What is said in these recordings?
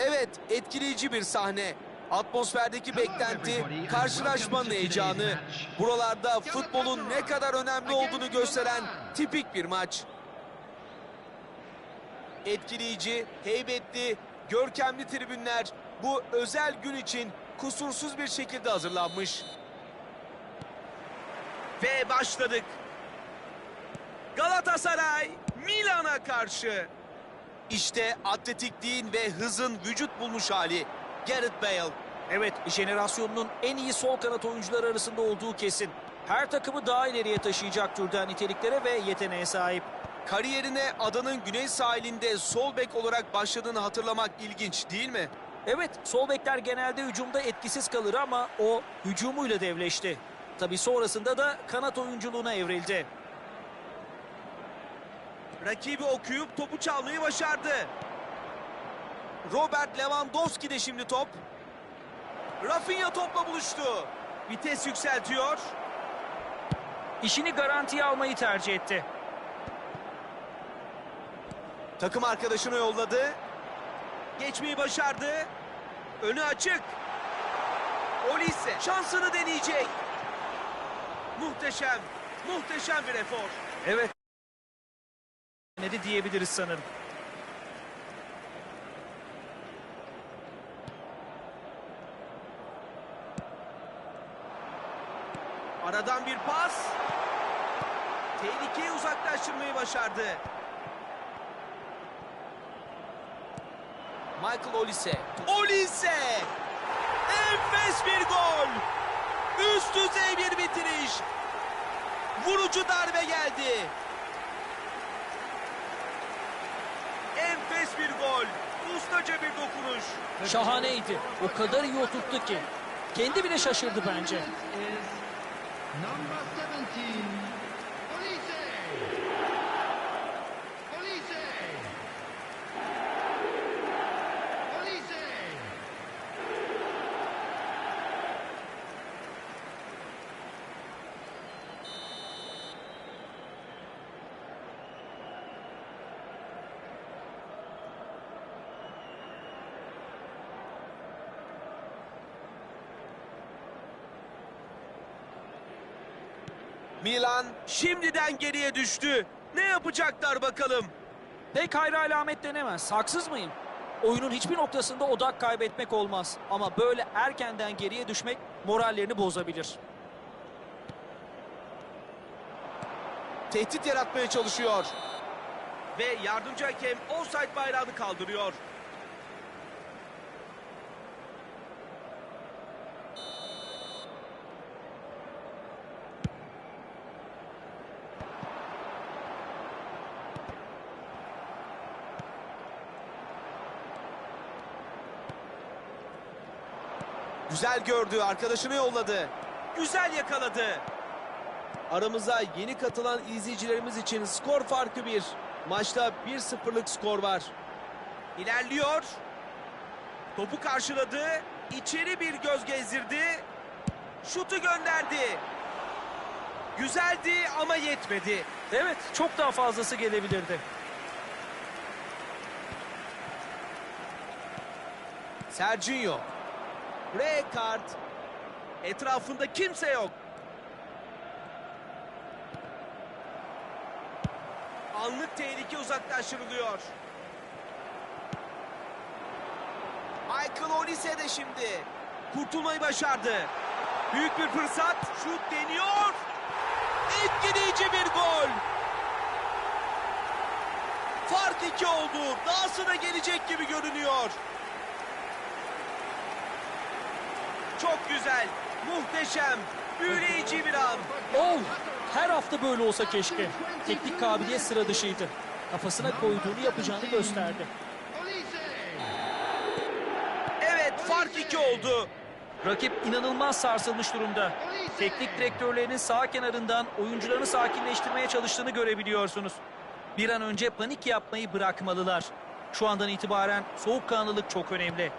Evet, etkileyici bir sahne. Atmosferdeki beklenti, karşılaşmanın heyecanı. Buralarda futbolun ne kadar önemli olduğunu gösteren tipik bir maç. Etkileyici, heybetli, görkemli tribünler bu özel gün için kusursuz bir şekilde hazırlanmış. Ve başladık. Galatasaray Milan'a karşı. İşte atletikliğin ve hızın vücut bulmuş hali. Gareth Bale. Evet, jenerasyonunun en iyi sol kanat oyuncuları arasında olduğu kesin. Her takımı daha ileriye taşıyacak türden niteliklere ve yeteneğe sahip. Kariyerine adanın güney sahilinde sol bek olarak başladığını hatırlamak ilginç değil mi? Evet, sol bekler genelde hücumda etkisiz kalır ama o hücumuyla devleşti. Tabii sonrasında da kanat oyunculuğuna evrildi. Rakibi okuyup topu çalmayı başardı. Robert Lewandowski de şimdi top. Rafinha topla buluştu. Vites yükseltiyor. İşini garantiye almayı tercih etti. Takım arkadaşını yolladı. Geçmeyi başardı. Önü açık. Olise şansını deneyecek. Muhteşem, muhteşem bir efor. Evet. Ne de diyebiliriz sanırım. Aradan bir pas. Tehlikeyi uzaklaştırmayı başardı. Michael Olise. Olise! Enfes bir gol! Üst düzey bir bitiriş. Vurucu darbe geldi. Enfes bir gol. Ustaca bir dokunuş. Şahaneydi. O kadar iyi oturttu ki. Kendi bile şaşırdı bence. is number 17, Olise. Olise. Olise. Milan şimdiden geriye düştü. Ne yapacaklar bakalım? Pek hayra alamet denemez. Haksız mıyım? Oyunun hiçbir noktasında odak kaybetmek olmaz. Ama böyle erkenden geriye düşmek morallerini bozabilir. Tehdit yaratmaya çalışıyor. Ve yardımcı hakem offside bayrağını kaldırıyor. Güzel gördü, arkadaşını yolladı. Güzel yakaladı. Aramıza yeni katılan izleyicilerimiz için skor farkı bir. Maçta 1-0'lık skor var. İlerliyor. Topu karşıladı. İçeri bir göz gezdirdi. Şutu gönderdi. Güzeldi ama yetmedi. Evet, çok daha fazlası gelebilirdi. Serginho. Red kart. Etrafında kimse yok. Anlık tehlike uzaklaştırılıyor. Michael Olise de şimdi. Kurtulmayı başardı. Büyük bir fırsat. Şut deniyor. Etkileyici bir gol. Fark iki oldu. Dahası da gelecek gibi görünüyor. Çok güzel, muhteşem, büyüleyici bir an. Oh! Her hafta böyle olsa keşke. Teknik kabiliyet sıra dışıydı. Kafasına koyduğunu yapacağını gösterdi. Evet, fark iki oldu. Rakip inanılmaz sarsılmış durumda. Teknik direktörlerinin sağ kenarından oyuncularını sakinleştirmeye çalıştığını görebiliyorsunuz. Bir an önce panik yapmayı bırakmalılar. Şu andan itibaren soğukkanlılık çok önemli.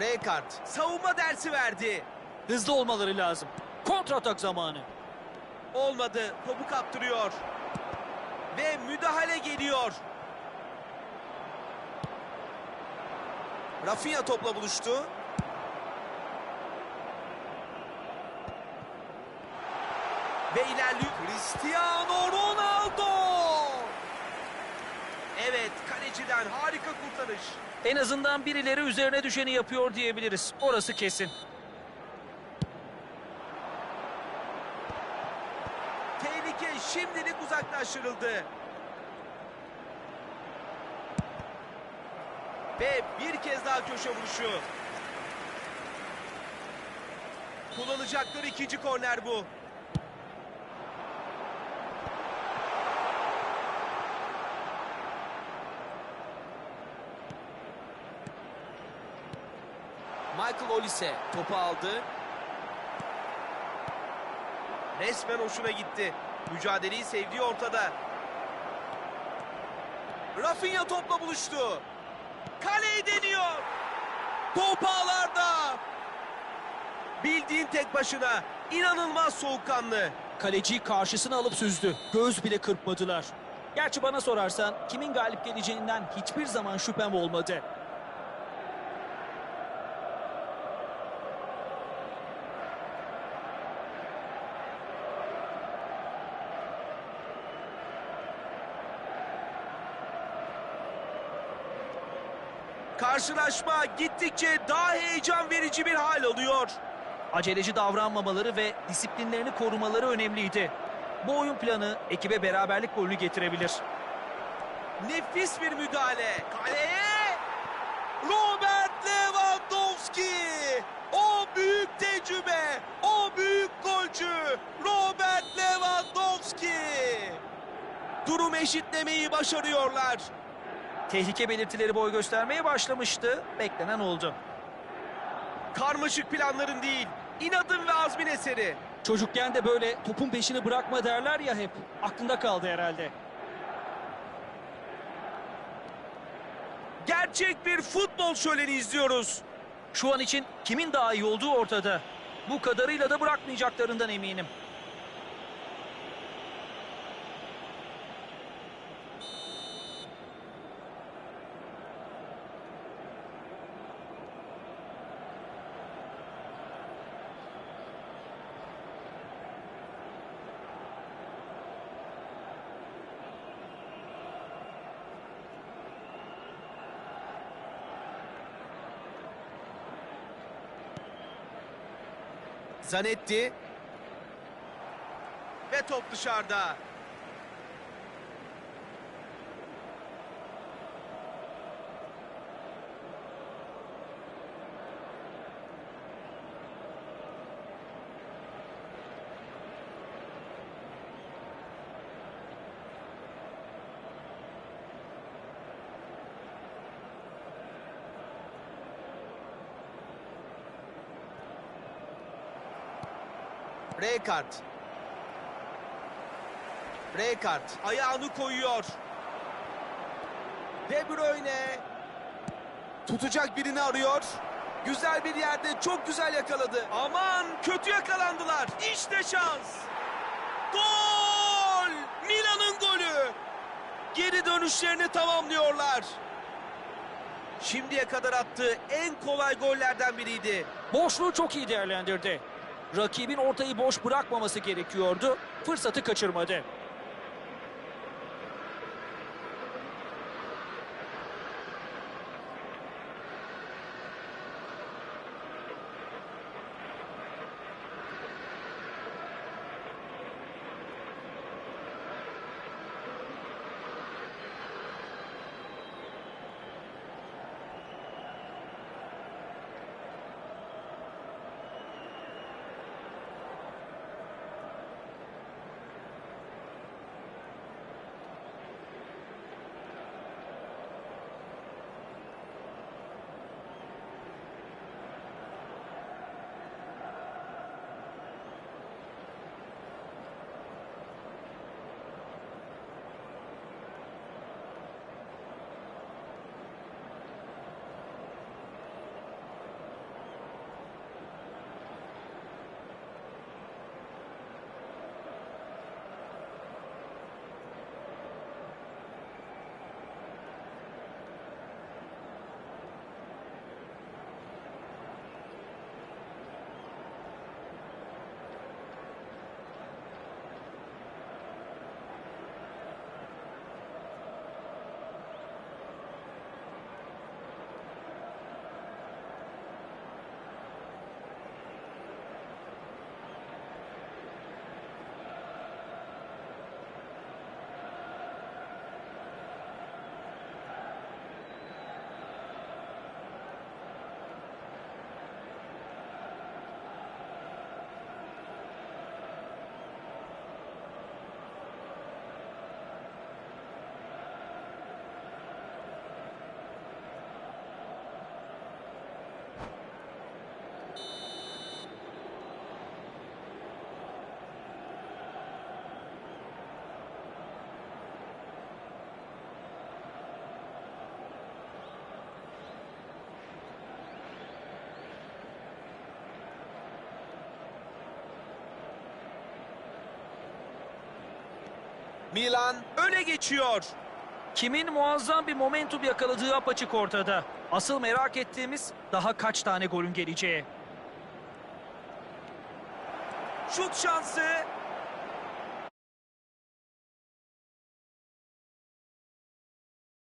Rekart, savunma dersi verdi. Hızlı olmaları lazım. Kontratak zamanı. Olmadı, topu kaptırıyor. Ve müdahale geliyor. Rafinha topla buluştu. Ve ilerliyor. Cristiano Ronaldo. Evet, kaleciden harika kurtarış. En azından birileri üzerine düşeni yapıyor diyebiliriz. Orası kesin. Tehlike şimdilik uzaklaştırıldı. Ve bir kez daha köşe vuruşu. Kullanacakları ikinci korner bu. Michael Olise topu aldı. Resmen hoşuna gitti. Mücadeleyi sevdiği ortada. Rafinha topla buluştu. Kaleyi deniyor. Top ağlarda. Bildiğin tek başına. İnanılmaz soğukkanlı. Kaleciyi karşısına alıp süzdü. Göz bile kırpmadılar. Gerçi bana sorarsan kimin galip geleceğinden hiçbir zaman şüphem olmadı. Karşılaşma gittikçe daha heyecan verici bir hal alıyor. Aceleci davranmamaları ve disiplinlerini korumaları önemliydi. Bu oyun planı ekibe beraberlik golünü getirebilir. Nefis bir müdahale. Kaleye Robert Lewandowski. O büyük tecrübe, o büyük golcü Robert Lewandowski. Durum eşitlemeyi başarıyorlar. Tehlike belirtileri boy göstermeye başlamıştı. Beklenen oldu. Karmaşık planların değil, inadın ve azmin eseri. Çocukken de böyle topun peşini bırakma derler ya hep. Aklında kaldı herhalde. Gerçek bir futbol şöleni izliyoruz. Şu an için kimin daha iyi olduğu ortada. Bu kadarıyla da bırakmayacaklarından eminim. Zanetti. Ve top dışarıda. Rekard. Rekard ayağını koyuyor. De Bruyne tutacak birini arıyor. Güzel bir yerde çok güzel yakaladı. Aman kötü yakalandılar. İşte şans. Gol! Milan'ın golü. Geri dönüşlerini tamamlıyorlar. Şimdiye kadar attığı en kolay gollerden biriydi. Boşluğu çok iyi değerlendirdi. Rakibin ortayı boş bırakmaması gerekiyordu. Fırsatı kaçırmadı. Milan öne geçiyor. Kimin muazzam bir momentum yakaladığı apaçık ortada. Asıl merak ettiğimiz daha kaç tane golün geleceği. Şut şansı